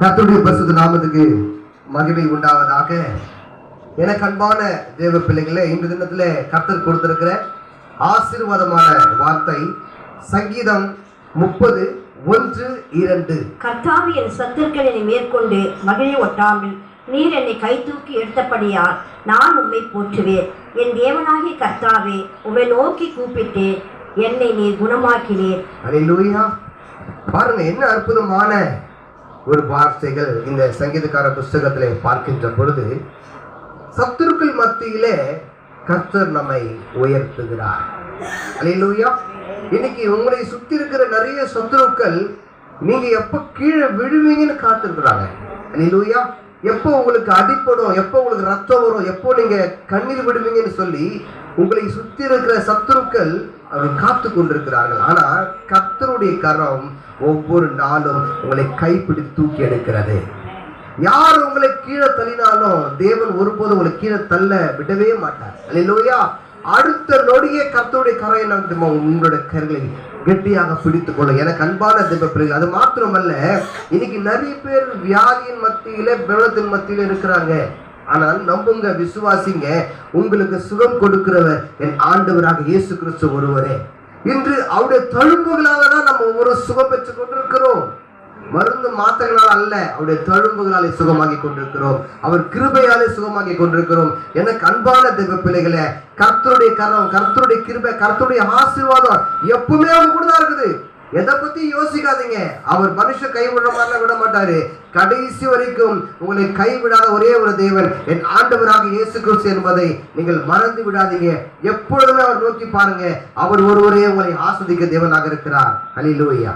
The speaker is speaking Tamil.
கர்த்தருடைய பரிசுத்த நாமத்துக்கு மகிமை உண்டாவதாக. எனக்கு அன்பான தேவ பிள்ளைகளே இன்று தினத்துல கர்த்தர் கொடுத்திருக்கிற ஆசீர்வாதமான வார்த்தை சங்கீதம் முப்பது ஒன்று இரண்டு. கர்த்தாவே என் சத்துருக்கள் மேற்கொண்டு மகிழ ஒட்டாமல் நீர் என்னை கை தூக்கி எடுத்தபடியால் நான் உம்மை போற்றுவேன். என் தேவனாகிய கர்த்தாவே உம்மை நோக்கி கூப்பிட்டேன் என்னை நீர் குணமாக்கினீர். அல்லேலூயா பாருங்க என்ன அற்புதமான ஒரு வார்த்தைகள் இந்த சங்கீதக்கார புஸ்தகத்திலே பார்க்கின்ற பொழுது சத்துருக்கள் மத்தியிலே கர்த்தர் நம்மை உயர்த்துகிறார். அலையிலூயா இன்னைக்கு உங்களை சுற்றி இருக்கிற நிறைய சத்துருக்கள் நீங்க எப்ப கீழே விழுவீங்கன்னு காத்திருக்கிறாங்க. அலையிலூயா எப்போ உங்களுக்கு அடிப்படும் எப்போ உங்களுக்கு ரத்தம் வரும் எப்போ நீங்க கண்ணீர் விடுவீங்கன்னு சொல்லி உங்களை சுத்தி இருக்கிற சத்துருக்கள் அவர்கள் காத்து கொண்டிருக்கிறார்கள். ஆனா கத்தருடைய கரம் ஒவ்வொரு நாளும் உங்களை கைப்பிடி தூக்கி எடுக்கிறது. யார் உங்களை கீழே தள்ளினாலும் தேவன் ஒருபோதும் உங்களை கீழே தள்ள விடவே மாட்டார். அல்லையா அடுத்த நொடியே கத்தோடைய கரை என்ன உங்களுடைய கரங்களை கெட்டியாக பிடித்துக் கொள்ள. எனக்கு அன்பான தெய்வ அது மாத்திரமல்ல இன்னைக்கு நிறைய பேர் வியாதியின் மத்தியில பிரபலத்தின் மத்தியில இருக்கிறாங்க. ஆனால் நம்புங்க விசுவாசிங்க உங்களுக்கு சுகம் கொடுக்கிறவர் என் ஆண்டவராக இயேசு கிறிஸ்து ஒருவரே. இன்று அவருடைய தழும்புகளாக தான் நம்ம ஒவ்வொரு சுகம் பெற்றுக் கொண்டிருக்கிறோம். மருந்து மாத்திரைகளால் அல்ல அவருடைய தழும்புகளாலே சுகமாகி கொண்டிருக்கிறோம். அவர் கிருபையாலே சுகமாகி கொண்டிருக்கிறோம். எனக்கு அன்பான தெய்வ பிள்ளைகளை கர்த்தருடைய கரம் கர்த்தருடைய கிருபை கர்த்தருடைய ஆசீர்வாதம் எப்பவுமே அவங்க கூட தான் இருக்குது. எதை பத்தி யோசிக்காதீங்க. அவர் மனுஷ கைவிடுற மாதிரிலாம் விட மாட்டாரு. கடைசி வரைக்கும் உங்களை கைவிடாத ஒரே ஒரு தேவன் என் ஆண்டவராக இயேசு கிறிஸ்து என்பதை நீங்கள் மறந்து விடாதீங்க. எப்பொழுதுமே அவர் நோக்கி பாருங்க. அவர் ஒருவரே உங்களை ஆஸ்வதிக்க தேவனாக இருக்கிறார். ஹalleluya.